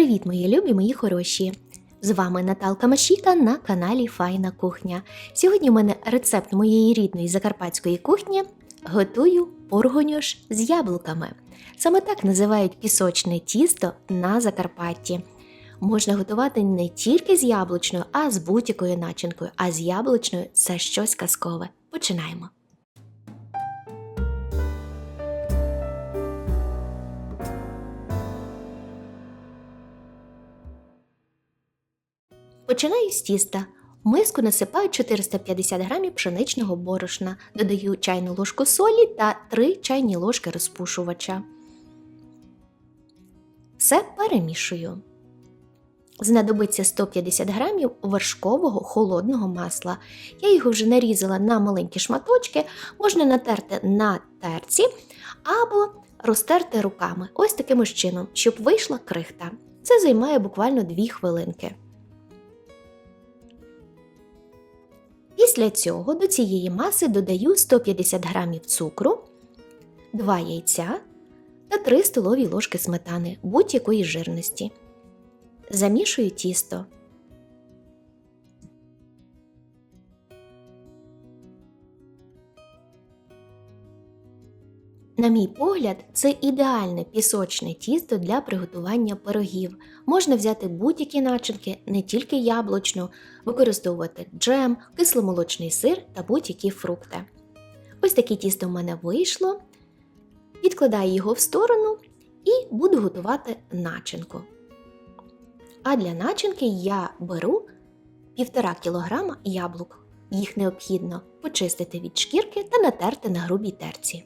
Привіт, мої любі, мої хороші! З вами Наталка Машіка на каналі Файна Кухня. Сьогодні у мене рецепт моєї рідної закарпатської кухні. Готую поргоньош з яблуками. Саме так називають пісочне тісто на Закарпатті. Можна готувати не тільки з яблучною, а з будь-якою начинкою. А з яблучною це щось казкове. Починаємо. Починаю з тіста. В миску насипаю 450 г пшеничного борошна, додаю чайну ложку солі та 3 чайні ложки розпушувача. Все перемішую. Знадобиться 150 г вершкового холодного масла. Я його вже нарізала на маленькі шматочки, можна натерти на терці або розтерти руками, ось таким чином, щоб вийшла крихта. Це займає буквально 2 хвилинки. Після цього до цієї маси додаю 150 г цукру, 2 яйця та 3 столові ложки сметани будь-якої жирності. Замішую тісто. На мій погляд, це ідеальне пісочне тісто для приготування пирогів. Можна взяти будь-які начинки, не тільки яблучну, використовувати джем, кисломолочний сир та будь-які фрукти. Ось таке тісто в мене вийшло. Відкладаю його в сторону і буду готувати начинку. А для начинки я беру 1,5 кг яблук. Їх необхідно почистити від шкірки та натерти на грубій терці.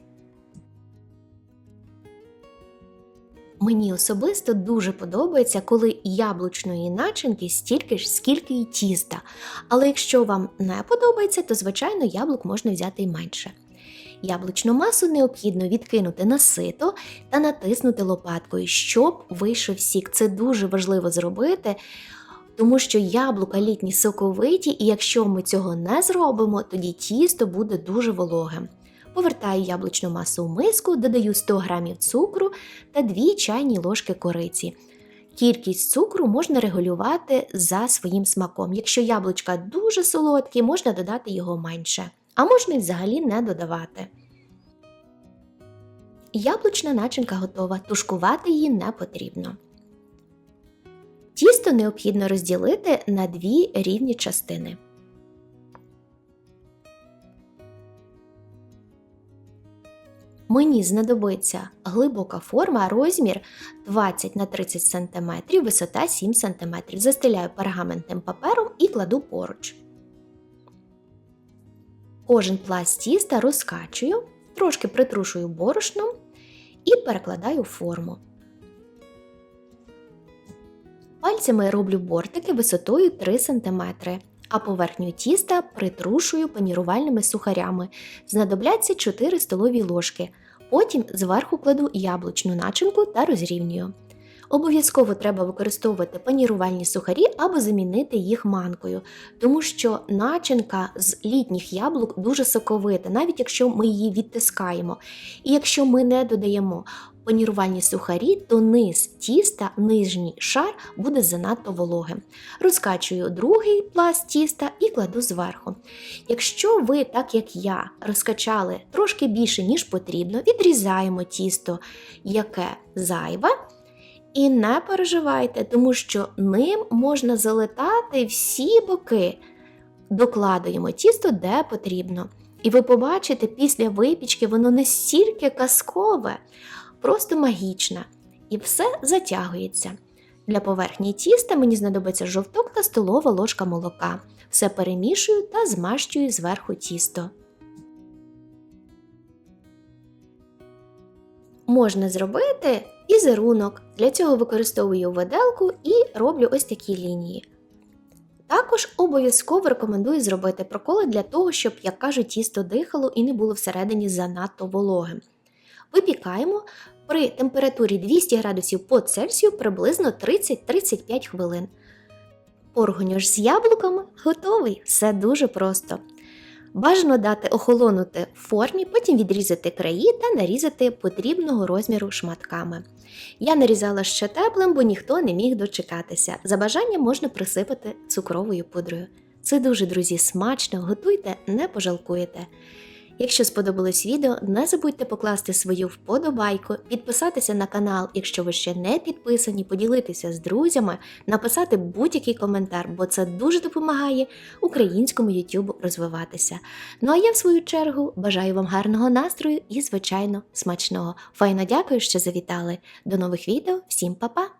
Мені особисто дуже подобається, коли яблучної начинки стільки ж, скільки й тіста. Але якщо вам не подобається, то звичайно яблук можна взяти й менше. Яблучну масу необхідно відкинути на сито та натиснути лопаткою, щоб вийшов сік. Це дуже важливо зробити, тому що яблука літні соковиті, і якщо ми цього не зробимо, тоді тісто буде дуже вологим. Повертаю яблучну масу в миску, додаю 100 г цукру та 2 чайні ложки кориці. Кількість цукру можна регулювати за своїм смаком. Якщо яблучка дуже солодкі, можна додати його менше, а можна й взагалі не додавати. Яблучна начинка готова, тушкувати її не потрібно. Тісто необхідно розділити на дві рівні частини. Мені знадобиться глибока форма, розмір 20 на 30 см, висота 7 см. Застеляю пергаментним папером і кладу поруч. Кожен пласт тіста розкачую, трошки притрушую борошном і перекладаю форму. Пальцями роблю бортики висотою 3 см, а поверхню тіста притрушую панірувальними сухарями. Знадобляться 4 столові ложки. Потім зверху кладу яблучну начинку та розрівнюю. Обов'язково треба використовувати панірувальні сухарі або замінити їх манкою, тому що начинка з літніх яблук дуже соковита, навіть якщо ми її відтискаємо. І якщо ми не додаємо панірувальні сухарі, то низ тіста, нижній шар буде занадто вологим. Розкачую другий пласт тіста і кладу зверху. Якщо ви, так як я, розкачали трошки більше, ніж потрібно, відрізаємо тісто, яке зайве. І не переживайте, тому що ним можна залетати всі боки. Докладуємо тісто де потрібно. І ви побачите, після випічки воно настільки казкове, просто магічне. І все затягується. Для поверхні тіста мені знадобиться жовток та столова ложка молока. Все перемішую та змащую зверху тісто. Можна зробити візерунок. Для цього використовую виделку і роблю ось такі лінії. Також обов'язково рекомендую зробити проколи для того, щоб, як кажуть, тісто дихало і не було всередині занадто вологим. Випікаємо при температурі 200 градусів по Цельсію приблизно 30-35 хвилин. Поргоньош з яблуками готовий, все дуже просто. Бажано дати охолонути в формі, потім відрізати краї та нарізати потрібного розміру шматками. Я нарізала ще теплим, бо ніхто не міг дочекатися. За бажанням можна присипати цукровою пудрою. Це дуже, друзі, смачно, готуйте, не пожалкуєте. Якщо сподобалось відео, не забудьте покласти свою вподобайку, підписатися на канал, якщо ви ще не підписані, поділитися з друзями, написати будь-який коментар, бо це дуже допомагає українському YouTube розвиватися. Ну а я, в свою чергу, бажаю вам гарного настрою і, звичайно, смачного. Файно дякую, що завітали. До нових відео, всім па-па!